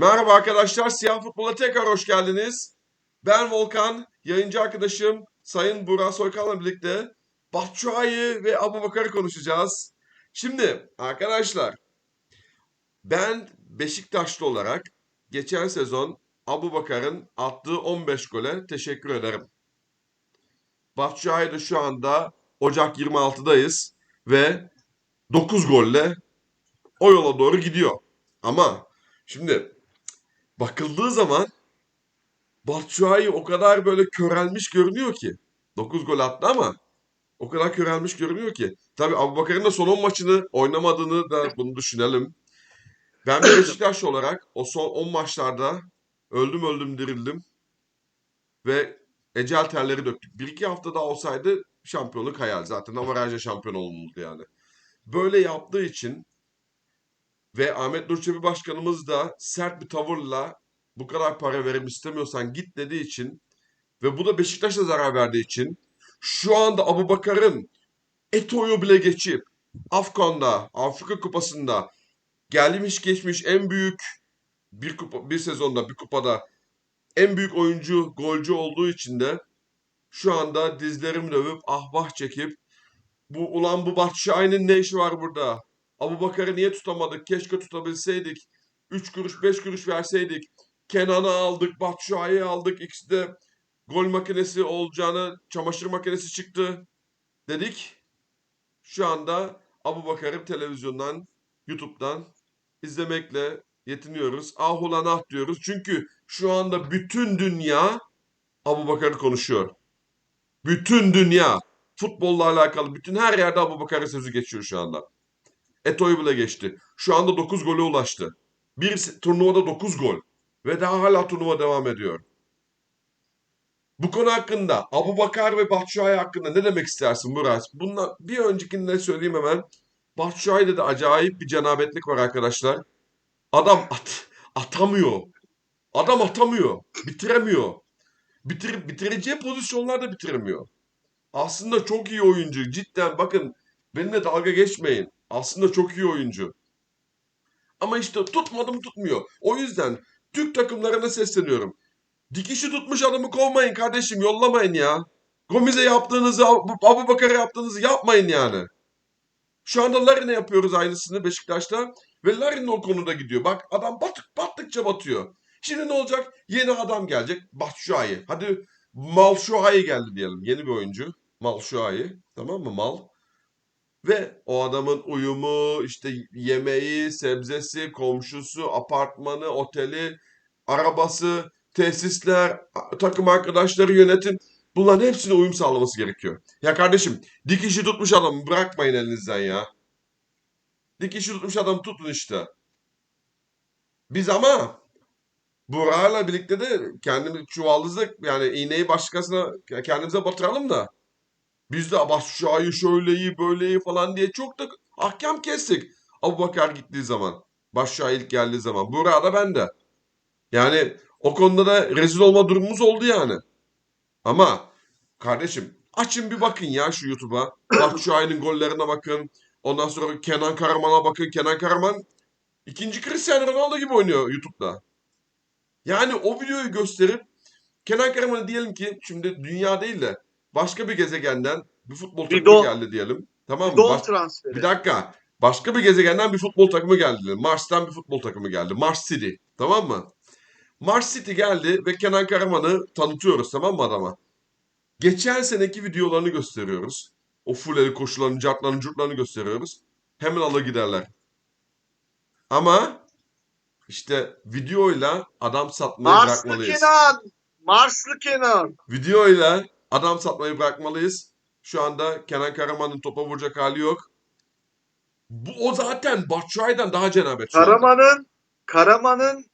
Merhaba arkadaşlar, Siyah Futbol'a tekrar hoş geldiniz. Ben Volkan, yayıncı arkadaşım Sayın Burak Soykan'la birlikte Batshuayi ve Abubakar'ı konuşacağız. Şimdi arkadaşlar, ben Beşiktaşlı olarak geçen sezon Abubakar'ın attığı 15 gole teşekkür ederim. Batshuayi de şu anda Ocak 26'dayız ve 9 golle o yola doğru gidiyor. Ama şimdi bakıldığı zaman Batshuayi o kadar böyle körelmiş görünüyor ki. 9 gol attı ama o kadar körelmiş görünüyor ki. Tabii Abubakar'ın da son 10 maçını oynamadığını da bunu düşünelim. Ben bir Beşiktaşlı olarak o son 10 maçlarda öldüm öldüm dirildim. Ve ecel terleri döktük. Bir iki hafta daha olsaydı şampiyonluk hayal. Zaten avarajla şampiyon olunurdu yani. Böyle yaptığı için ve Ahmet Nur Çebi Başkanımız da sert bir tavırla bu kadar para verim istemiyorsan git dediği için ve bu da Beşiktaş'a zarar verdiği için şu anda Abubakar'ın Eto'yu bile geçip Afkon'da, Afrika Kupası'nda gelmiş geçmiş en büyük bir kupa, bir sezonda bir kupada en büyük oyuncu, golcü olduğu için de şu anda dizlerimi dövüp ah vah çekip bu ulan bu Batshuayi'nin ne işi var burada? Abubakar'ı niye tutamadık? Keşke tutabilseydik. 3 kuruş 5 kuruş verseydik. Kenan'ı aldık, Batshuayi'yi aldık. İkisi de gol makinesi olacağını, çamaşır makinesi çıktı dedik. Şu anda Abubakar'ı televizyondan, YouTube'dan izlemekle yetiniyoruz. Ah ulan ah diyoruz. Çünkü şu anda bütün dünya Abubakar'ı konuşuyor. Bütün dünya futbolla alakalı bütün her yerde Abubakar'ın sözü geçiyor şu anda. Eto'yu bile geçti. Şu anda 9 gole ulaştı. Bir turnuvada 9 gol. Ve daha hala turnuva devam ediyor. Bu konu hakkında Abubakar ve Batshuayi hakkında ne demek istersin Murat? Bundan bir öncekinde söyleyeyim hemen. Batshuayi'de de acayip bir cenabetlik var arkadaşlar. Adam at, atamıyor. Adam atamıyor. Bitiremiyor. Bitir, bitireceği pozisyonlarda bitiremiyor. Aslında çok iyi oyuncu. Cidden bakın benimle dalga geçmeyin. Aslında çok iyi oyuncu. Ama işte tutmadım tutmuyor. O yüzden Türk takımlarına sesleniyorum. Dikişi tutmuş adamı kovmayın kardeşim yollamayın ya. Gomez'e yaptığınızı, Abu Bakar'a yaptığınızı yapmayın yani. Şu anda Larin'e yapıyoruz aynısını Beşiktaş'ta. Ve Larin o konuda gidiyor. Bak adam batık battıkça batıyor. Şimdi ne olacak? Yeni adam gelecek. Batshuayi. Hadi Malşuayi geldi diyelim. Yeni bir oyuncu. Malşuayi. Tamam mı? Mal. Ve o adamın uyumu, işte yemeği, sebzesi, komşusu, apartmanı, oteli, arabası, tesisler, takım arkadaşları, yönetim. Bunların hepsine uyum sağlaması gerekiyor. Ya kardeşim dikişi tutmuş adamı bırakmayın elinizden ya. Dikişi tutmuş adamı tutun işte. Biz ama Burak'la birlikte de kendimiz çuvaldızlık yani iğneyi başkasına kendimize batıralım da biz de Abaşşa'yı şöyle iyi böyle iyi falan diye çok da ahkam kestik. Abubakar gittiği zaman. Başşa ilk geldiği zaman. Burak da ben de. Yani o konuda da rezil olma durumumuz oldu yani. Ama kardeşim açın bir bakın ya şu YouTube'a. Batshuayi'nin gollerine bakın. Ondan sonra Kenan Karaman'a bakın. Kenan Karaman ikinci Cristiano Ronaldo gibi oynuyor YouTube'da. Yani o videoyu gösterip Kenan Karaman'ı diyelim ki şimdi dünya değil de başka bir gezegenden bir futbol takımı Bidon. geldi diyelim. Tamam mı? Baş- transferi. bir dakika. Başka bir gezegenden bir futbol takımı geldi. diyelim. Mars'tan bir futbol takımı geldi. Mars City. Tamam mı? Mars City geldi ve Kenan Karaman'ı tanıtıyoruz tamam mı adama? Geçen seneki videolarını gösteriyoruz. O full koşularını, cartlarını, curtlarını gösteriyoruz. Hemen ala giderler. Ama işte videoyla adam satmayı Marslı bırakmalıyız. Kenan. Marslı Kenan. Videoyla adam satmayı bırakmalıyız. Şu anda Kenan Karaman'ın topa vuracak hali yok. Bu o zaten Batshuayi'den daha cenabet. Karaman'ın Karaman'ın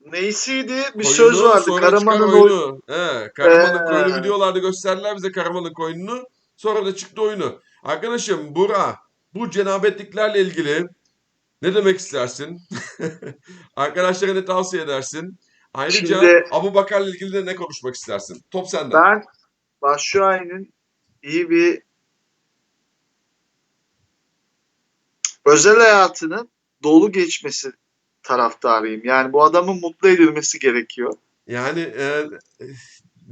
neysiydi? Bir Koyunu, söz vardı. Karaman'ın çıkar o oyunu. He, Karaman'ın Ee. koyunu videolarda gösterdiler bize Karaman'ın koyununu. Sonra da çıktı oyunu. Arkadaşım Bura bu cenabetliklerle ilgili ne demek istersin? Arkadaşlara ne tavsiye edersin? Ayrıca Şimdi- Abu Bakar'la ilgili de ne konuşmak istersin? Top sende. ben Başşuay'ın iyi bir özel hayatının dolu geçmesi taraftarıyım. Yani bu adamın mutlu edilmesi gerekiyor. Yani e,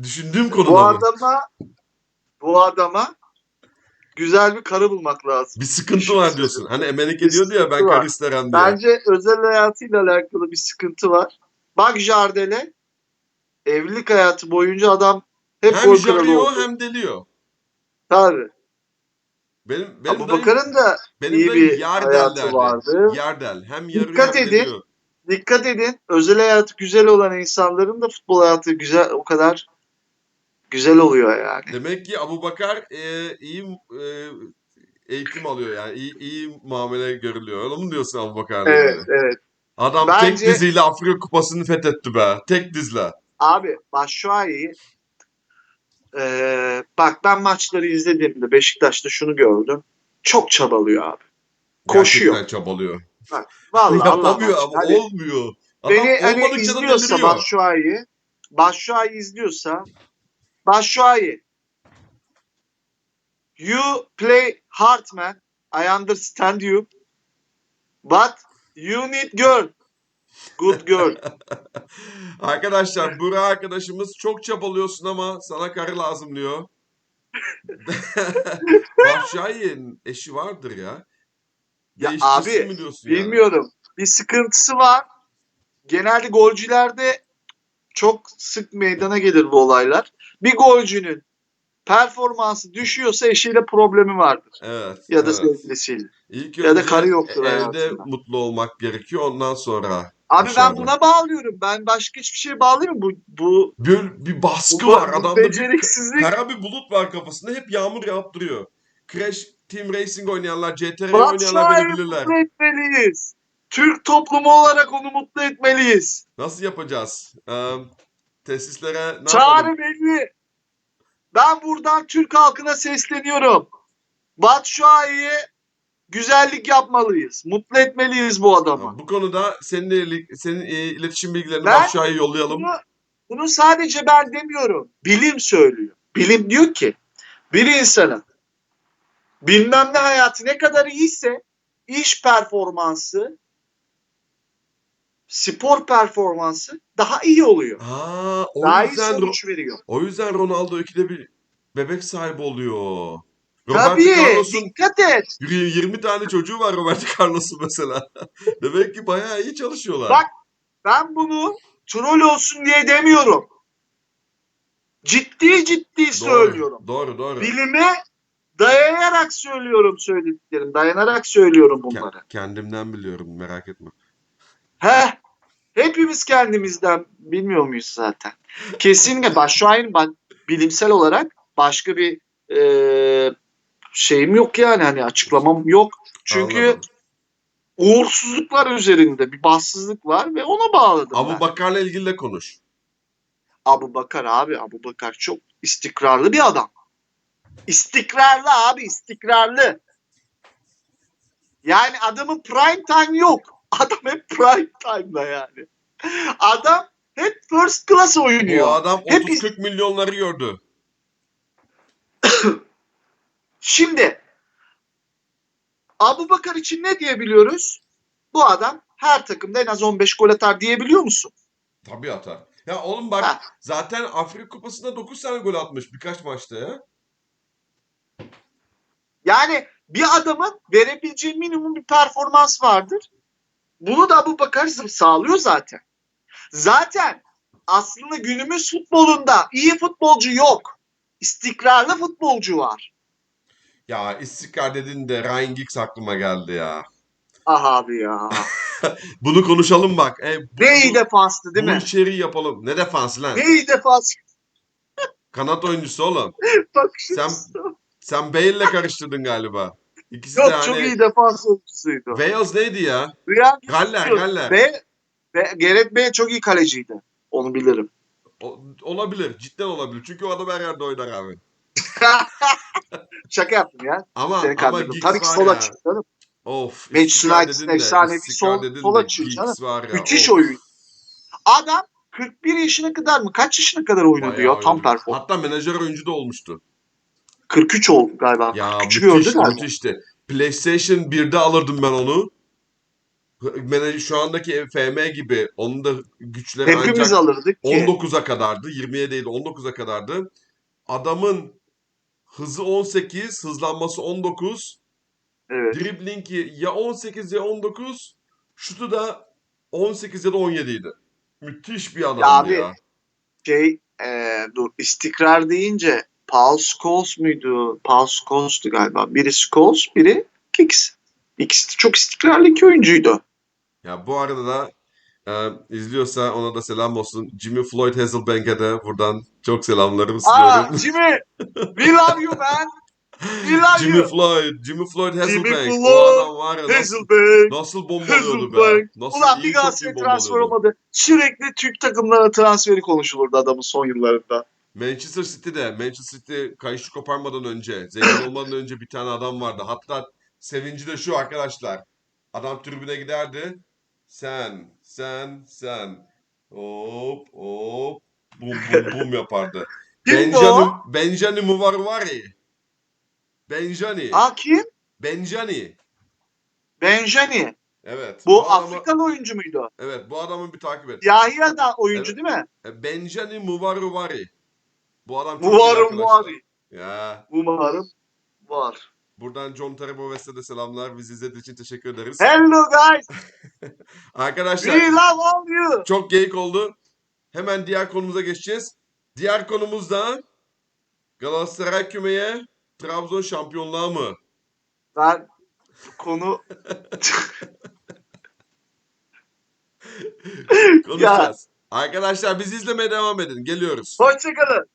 düşündüğüm Bu konuda mı? adama bu adama güzel bir karı bulmak lazım. Bir sıkıntı var diyorsun. Hani Emenike diyordu ya ben karı isterim diye. Bence özel hayatıyla alakalı bir sıkıntı var. Bak Jardel'e evlilik hayatı boyunca adam hep Hem gol kralı oldu. hem deliyor. Tabii. Benim benim Abu Bakar'ın da benim iyi bir Yardel hayatı derdi. vardı. Yardel. Hem yarıyor Dikkat hem edin. deliyor. dikkat edin özel hayatı güzel olan insanların da futbol hayatı güzel o kadar güzel oluyor yani. Demek ki Abu Bakar e, iyi e, eğitim alıyor yani iyi, iyi muamele görülüyor. Öyle mi diyorsun Abu Bakar? Evet evet. Adam Bence- tek diziyle Afrika Kupası'nı fethetti be. Tek dizle. Abi Başşuay'ı eee bak ben maçları izlediğimde Beşiktaş'ta şunu gördüm. Çok çabalıyor abi. Koşuyor. Gerçekten çabalıyor. Vallahi Allah Yapamıyor ama Hani olmuyor. Adam beni hani olmadıkça da izliyorsa deliriyor. Başşuay'ı Başşuay'ı izliyorsa Başşuay'ı You play hard man. I understand you. But you need girl. Good girl. Arkadaşlar Burak arkadaşımız çok çabalıyorsun ama sana karı lazım diyor. Bahşayi'nin eşi vardır ya. Ya Değiştirsin abi, mi diyorsun yani? Bilmiyorum. Bir sıkıntısı var. Genelde golcülerde çok sık meydana gelir bu olaylar. Bir golcünün performansı düşüyorsa eşiyle problemi vardır. Evet. Ya da evet. sevgilisiyle. İlk ya da karı yoktur Evde hayatında. mutlu olmak gerekiyor ondan sonra. Abi ben buna bağlıyorum. Ben başka hiçbir şeye bağlıyorum. Bu bu Bir, bir baskı bu, var. bu Adamda bir beceriksizlik. kara bir bulut var kafasında. Hep yağmur yağıp duruyor. Crash Team Racing oynayanlar, CTR oynayanlar beni bilirler. mutlu etmeliyiz. Türk toplumu olarak onu mutlu etmeliyiz. Nasıl yapacağız? Ee, tesislere ne Çağrı yapalım? belli. Ben buradan Türk halkına sesleniyorum. Batshuayi'ye güzellik yapmalıyız. Mutlu etmeliyiz bu adamı. Bu konuda senin senin e, iletişim bilgilerini Ben- aşağıya yollayalım. Bunu, bunu sadece ben demiyorum. Bilim söylüyor. Bilim diyor ki bir insanın bilmem ne hayatı ne kadar iyiyse iş performansı spor performansı daha iyi oluyor. Aa, o Daha iyi yüzden sonuç veriyor. o yüzden Ronaldo ikide bir bebek sahibi oluyor. Roberto Tabii Carlos'un dikkat et. 20 tane çocuğu var Roberto Carlos'un mesela. Demek ki bayağı iyi çalışıyorlar. Bak, Ben bunu troll olsun diye demiyorum. Ciddi ciddi söylüyorum. Doğru, doğru. Bilime dayanarak söylüyorum söylediklerim. Dayanarak söylüyorum bunları. kendimden biliyorum merak etme. He. Hepimiz kendimizden bilmiyor muyuz zaten? Kesinlikle bak şu an ben bilimsel olarak başka bir e, şeyim yok yani hani açıklamam yok. Çünkü Anladım. uğursuzluklar üzerinde bir bahtsızlık var ve ona bağladım ben. Abu Bakar'la ilgili de konuş. Abu Bakar abi Abu Bakar çok istikrarlı bir adam. İstikrarlı abi istikrarlı. Yani adamın prime time yok. Adam hep prime time'da yani. Adam hep first class oynuyor. adam Hep 30-40 milyonları gördü. Şimdi Abu Bakar için ne diyebiliyoruz? Bu adam her takımda en az 15 gol atar diyebiliyor musun? Tabii atar. Ya oğlum bak Ha. zaten Afrika Kupası'nda 9 tane gol atmış birkaç maçta ya. Yani bir adamın verebileceği minimum bir performans vardır. Bunu da Abu Bakar sağlıyor zaten. Zaten aslında günümüz futbolunda iyi futbolcu yok. İstikrarlı futbolcu var. Ya istikrar dedin de Ryan Giggs aklıma geldi ya. Ah abi ya. Bunu konuşalım bak. E, bu, Ne iyi defanstı değil bu mi? içeriği yapalım. Ne defansı lan? Ne iyi defans. Kanat oyuncusu oğlum. Bak Sen sen Bale'le karıştırdın galiba. İkisi Yok de çok hani iyi defans oyuncusuydu. Wales neydi ya? Rüya Galler, Galler. Ve, ve Gerrit Bey çok iyi kaleciydi. Onu bilirim. O- olabilir. Cidden olabilir. Çünkü o adam her yerde oynar abi. Şaka yaptım ya. Ama Seni ama. Giggs Tabii ki var sol ya. açık canım. Of. Manchester United'ın efsanevi sol- dedin sol de açığı Giggs canım. Müthiş of. oyun. Adam 41 yaşına kadar mı? Kaç yaşına kadar oynadı Bayağı ya tam performans? Hatta menajer oyuncu da olmuştu. 43 oldu galiba. Ya 43'ü müthiş, müthişti. PlayStation 1'de alırdım ben onu. menajer şu andaki FM gibi onun da güçleri Hepimiz ancak alırdık ki. 19'a kadardı. 20'ye değil 19'a kadardı. Adamın hızı 18, hızlanması 19. Evet. Driblingi ya 18 ya 19. Şutu da 18 ya da 17 idi. Müthiş bir adamdı abi, ya. Şey e, dur istikrar deyince Paul Scholes muydu? Paul Scholes'tu galiba. Biri Scholes, biri Kicks. İkisi çok istikrarlı iki oyuncuydu. Ya bu arada da e, izliyorsa ona da selam olsun. Jimmy Floyd Hasselbank'e de buradan çok selamlarımı Aa sunuyorum. Jimmy! We love you man! We love Jimmy you! Floyd, Jimmy Floyd Hasselbank. Floyd, O adam var ya nasıl, Hazelbank! nasıl bombalıyordu be. Hasselbank. Nasıl Ulan bir Galatasaray transfer olmadı. Sürekli Türk takımlarına transferi konuşulurdu adamın son yıllarında. Manchester City'de, Manchester City kayışı koparmadan önce, zengin olmadan önce bir tane adam vardı. Hatta sevinci de şu arkadaşlar. Adam tribüne giderdi. Sen, sen, sen. Hop, hop. Bum, bum, bum yapardı. Kimdi o? Benjani, Benjani Muvarvari. Benjani. Aa kim? Benjani. Benjani. Evet. Bu adamı- Afrikalı oyuncu muydu? Evet, bu adamı bir takip et. Yahiya da oyuncu Evet. değil mi? E, Benjani Muvarvari. Bu adam çok Umarım var. Ya. Umarım var. Buradan John Taraboves'e de selamlar. Bizi izlediğiniz için teşekkür ederiz. Hello guys. Arkadaşlar We love all you. çok geyik oldu. Hemen diğer konumuza geçeceğiz. Diğer konumuz da Galatasaray kümeye Trabzon şampiyonluğa mı? Ben konu Konuşacağız. Arkadaşlar bizi izlemeye devam edin. Geliyoruz. hoşçakalın.